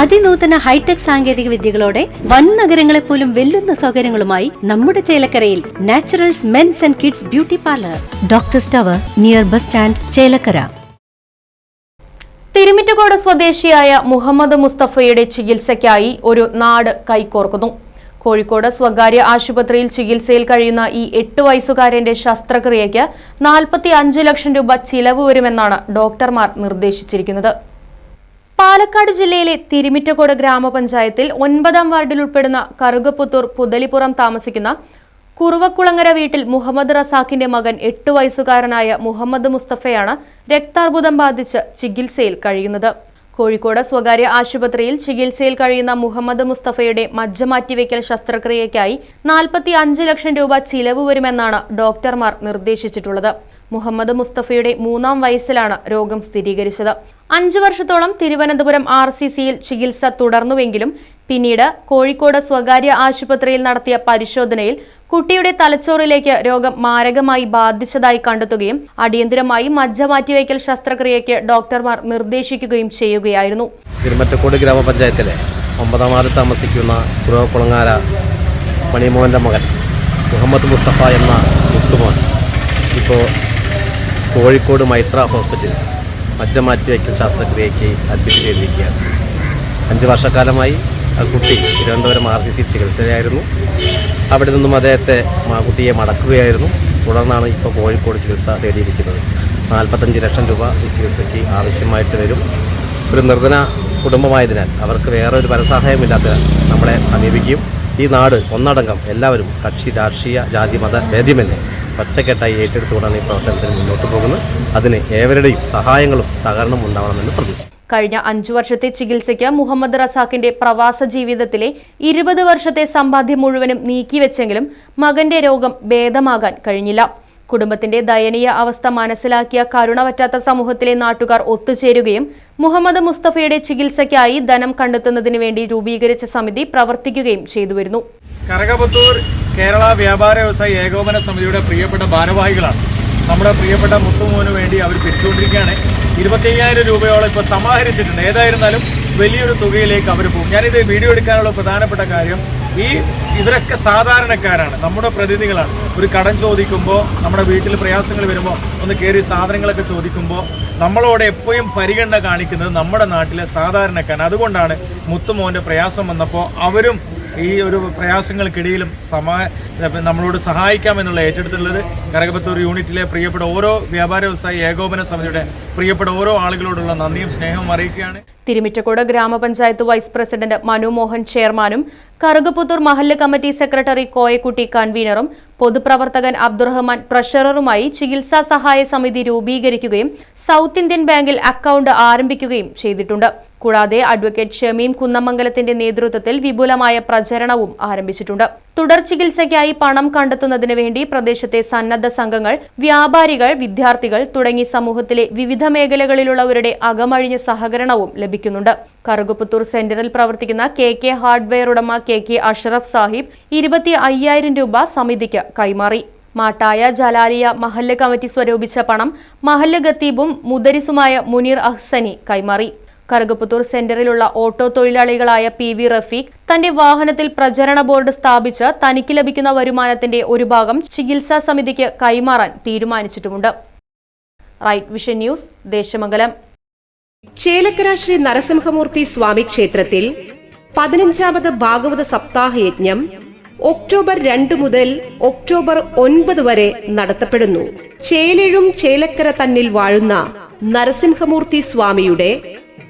അതിനൂതന hi tech സാങ്കേതിക വിദ്യകളോടെ വൻ നഗരങ്ങളെ പോലും വെല്ലുന്ന സൗകര്യങ്ങളുമായി നമ്മുടെ ചേലക്കരയിൽ naturals men's and kids beauty parlour. Doctor സ്റ്റവർ near bus stand Chelakkara. Thirumittakode സ്വദേശിയായ മുഹമ്മദ് മുസ്തഫയുടെ ചികിത്സയ്ക്കായി ഒരു നാട് കൈകോർക്കുന്നു. കോഴിക്കോട് സ്വകാര്യ ആശുപത്രിയിൽ ചികിത്സയിൽ കഴിയുന്ന ഈ എട്ട് വയസ്സുകാരന്റെ ശസ്ത്രക്രിയയ്ക്ക് നാൽപ്പത്തി ലക്ഷം രൂപ ചിലവ് വരുമെന്നാണ് ഡോക്ടർമാർ നിർദ്ദേശിച്ചിരിക്കുന്നത്. പാലക്കാട് ജില്ലയിലെ തിരുമിറ്റക്കോട് ഗ്രാമപഞ്ചായത്തിൽ ഒൻപതാം വാർഡിൽ ഉൾപ്പെടുന്ന കറുകപ്പുത്തൂർ പുതലിപ്പുറം താമസിക്കുന്ന കുറുവക്കുളങ്ങര വീട്ടിൽ മുഹമ്മദ് റസാഖിന്റെ മകൻ എട്ട് വയസ്സുകാരനായ മുഹമ്മദ് മുസ്തഫയാണ് രക്താർബുദം ബാധിച്ച് ചികിത്സയിൽ കഴിയുന്നത്. കോഴിക്കോട് സ്വകാര്യ ആശുപത്രിയിൽ ചികിത്സയിൽ കഴിയുന്ന മുഹമ്മദ് മുസ്തഫയുടെ മജ്ജ മാറ്റിവെക്കൽ ശസ്ത്രക്രിയയ്ക്കായി നാൽപ്പത്തി അഞ്ച് ലക്ഷം രൂപ ചിലവ് വരുമെന്നാണ് ഡോക്ടർമാർ നിർദ്ദേശിച്ചിട്ടുള്ളത്. മുഹമ്മദ് മുസ്തഫയുടെ മൂന്നാം വയസ്സിലാണ് രോഗം സ്ഥിരീകരിച്ചത്. അഞ്ചു വർഷത്തോളം തിരുവനന്തപുരം ആർ സി സിയിൽ ചികിത്സ തുടർന്നുവെങ്കിലും പിന്നീട് കോഴിക്കോട് സ്വകാര്യ ആശുപത്രിയിൽ നടത്തിയ പരിശോധനയിൽ കുട്ടിയുടെ തലച്ചോറിലേക്ക് രോഗം മാരകമായി ബാധിച്ചതായി കണ്ടെത്തുകയും അടിയന്തിരമായി മജ്ജ മാറ്റിവയ്ക്കൽ ശസ്ത്രക്രിയയ്ക്ക് ഡോക്ടർമാർ നിർദ്ദേശിക്കുകയും ചെയ്യുകയായിരുന്നു. തിരുമറ്റക്കോട് ഗ്രാമപഞ്ചായത്തിലെ ഒമ്പതാം വാർഡിൽ താമസിക്കുന്ന കുളങ്ങാര മണിമോഹന്റെ മകൻ മുഹമ്മദ് മുസ്തഫ എന്ന മുത്തുമോൻ. ഇപ്പോൾ കോഴിക്കോട് മൈത്ര ഹോസ്പിറ്റലിൽ മജ്ജ മാറ്റിവയ്ക്കൽ ശസ്ത്രക്രിയയ്ക്ക് അഡ്മിറ്റ് ചെയ്തിരിക്കുകയാണ് അഞ്ച് വർഷക്കാലമായി ആ കുട്ടി തിരുവനന്തപുരം ആർ സി സി ചികിത്സയിലായിരുന്നു. അവിടെ നിന്നും അദ്ദേഹത്തെ കുട്ടിയെ മടക്കുകയായിരുന്നു. തുടർന്നാണ് ഇപ്പോൾ കോഴിക്കോട് ചികിത്സ തേടിയിരിക്കുന്നത്. നാൽപ്പത്തഞ്ച് ലക്ഷം രൂപ ഈ ചികിത്സയ്ക്ക് ആവശ്യമായിട്ട് വരും. ഒരു നിർധന കുടുംബമായതിനാൽ അവർക്ക് വേറെ ഒരു പരസഹായമില്ലാത്തതിനാൽ നമ്മളെ സമീപിക്കും. ഈ നാട് ഒന്നടങ്കം എല്ലാവരും കക്ഷി രാഷ്ട്രീയ ജാതി മത ഭേദ്യമല്ലേ ഒറ്റക്കെട്ടായി ഏറ്റെടുത്തുകൊണ്ടാണ് ഈ പ്രവർത്തനത്തിന് മുന്നോട്ട് പോകുന്നത്. അതിന് ഏവരുടെയും സഹായങ്ങളും സഹകരണവും ഉണ്ടാവണമെന്ന് പ്രതീക്ഷിക്കുന്നു. കഴിഞ്ഞ അഞ്ചു വർഷത്തെ ചികിത്സയ്ക്ക് മുഹമ്മദ് റസാഖിന്റെ പ്രവാസ ജീവിതത്തിലെ ഇരുപത് വർഷത്തെ സമ്പാദ്യം മുഴുവനും നീക്കിവെച്ചെങ്കിലും മകന്റെ രോഗം ഭേദമാകാൻ കഴിഞ്ഞില്ല. കുടുംബത്തിന്റെ ദയനീയ അവസ്ഥ മനസ്സിലാക്കിയ കരുണ പറ്റാത്ത സമൂഹത്തിലെ നാട്ടുകാർ ഒത്തുചേരുകയും മുഹമ്മദ് മുസ്തഫയുടെ ചികിത്സയ്ക്കായി ധനം കണ്ടെത്തുന്നതിന് വേണ്ടി രൂപീകരിച്ച സമിതി പ്രവർത്തിക്കുകയും ചെയ്തുവരുന്നു. കരകപത്തൂർ കേരള വ്യാപാര വ്യവസായ ഏകോപന സമിതിയുടെ പ്രിയപ്പെട്ട ഭാരവാഹികളാണ്. നമ്മുടെ പ്രിയപ്പെട്ട മുത്തുമോന് വേണ്ടി അവർ പിരിച്ചുകൊണ്ടിരിക്കുകയാണ്. ഇരുപത്തയ്യായിരം രൂപയോളം ഇപ്പോൾ സമാഹരിച്ചിട്ടുണ്ട്. ഏതായിരുന്നാലും വലിയൊരു തുകയിലേക്ക് അവർ പോകും. ഞാനിത് വീഡിയോ എടുക്കാനുള്ള പ്രധാനപ്പെട്ട കാര്യം ഈ ഇവരൊക്കെ സാധാരണക്കാരാണ് നമ്മുടെ പ്രതിനിധികളാണ്. ഒരു കടം ചോദിക്കുമ്പോൾ നമ്മുടെ വീട്ടിൽ പ്രയാസങ്ങൾ വരുമ്പോൾ ഒന്ന് കയറി സാധനങ്ങളൊക്കെ ചോദിക്കുമ്പോൾ നമ്മളോട് എപ്പോഴും പരിഗണന കാണിക്കുന്നത് നമ്മുടെ നാട്ടിലെ സാധാരണക്കാരൻ അതുകൊണ്ടാണ് മുത്തുമോന്റെ പ്രയാസം വന്നപ്പോൾ അവരും ഈ ഒരു പ്രയാസങ്ങൾക്കിടയിലും സമാ നമ്മളോട് സഹായിക്കാമെന്നുള്ള ഏറ്റെടുത്തുള്ളത് കരകപത്തൂർ യൂണിറ്റിലെ പ്രിയപ്പെട്ട ഓരോ വ്യാപാര വ്യവസായി ഏകോപന സമിതിയുടെ പ്രിയപ്പെട്ട ഓരോ ആളുകളോടുള്ള നന്ദിയും സ്നേഹവും അറിയിക്കുകയാണ്. തിരുമിറ്റക്കോട് ഗ്രാമപഞ്ചായത്ത് വൈസ് പ്രസിഡന്റ് മനുമോഹൻ ചെയർമാനും കറുകപ്പുത്തൂർ മഹല്ല് കമ്മിറ്റി സെക്രട്ടറി കോയക്കുട്ടി കൺവീനറും പൊതുപ്രവർത്തകൻ അബ്ദുറഹ്മാൻ ട്രഷററുമായി ചികിത്സാ സഹായ സമിതി രൂപീകരിക്കുകയും സൗത്ത് ഇന്ത്യൻ ബാങ്കിൽ അക്കൌണ്ട് ആരംഭിക്കുകയും ചെയ്തിട്ടുണ്ട്. കൂടാതെ അഡ്വക്കേറ്റ് ഷമീം കുന്നമംഗലത്തിന്റെ നേതൃത്വത്തിൽ വിപുലമായ പ്രചരണവും ആരംഭിച്ചിട്ടുണ്ട്. തുടർ ചികിത്സയ്ക്കായി പണം കണ്ടെത്തുന്നതിന് വേണ്ടി പ്രദേശത്തെ സന്നദ്ധ സംഘങ്ങൾ വ്യാപാരികൾ വിദ്യാർത്ഥികൾ തുടങ്ങി സമൂഹത്തിലെ വിവിധ മേഖലകളിലുള്ളവരുടെ അകമഴിഞ്ഞ സഹകരണവും ലഭിക്കുന്നുണ്ട്. കറുകുപ്പുത്തൂർ സെന്ററിൽ പ്രവർത്തിക്കുന്ന കെ കെ ഹാർഡ്വെയർ ഉടമ കെ കെ അഷറഫ് സാഹിബ് ഇരുപത്തി അയ്യായിരം രൂപ സമിതിക്ക് കൈമാറി. മാട്ടായ ജലാലിയ മഹല്ല് കമ്മിറ്റി സ്വരൂപിച്ച പണം മഹല്ല് ഖത്തീബും മുദരിസുമായ മുനീർ അഹ്സനി കൈമാറി. കറുകപ്പുത്തൂർ സെന്ററിലുള്ള ഓട്ടോ തൊഴിലാളികളായ പി വി റഫീഖ് തന്റെ വാഹനത്തിൽ പ്രചരണ ബോർഡ് സ്ഥാപിച്ച് തനിക്ക് ലഭിക്കുന്ന വരുമാനത്തിന്റെ ഒരു ഭാഗം ചികിത്സാ സമിതിക്ക് കൈമാറാൻ തീരുമാനിച്ചിട്ടുമുണ്ട്. Right vision news Desamangalam. Chelakkara Shri Narasimhamoorthy സ്വാമി ക്ഷേത്രത്തിൽ പതിനഞ്ചാമത് ഭാഗവത സപ്താഹ യജ്ഞം ഒക്ടോബർ രണ്ട് മുതൽ ഒക്ടോബർ ഒൻപത് വരെ നടത്തപ്പെടുന്നു. ചേലഴും ചേലക്കര തന്നിൽ വാഴുന്ന നരസിംഹമൂർത്തി സ്വാമിയുടെ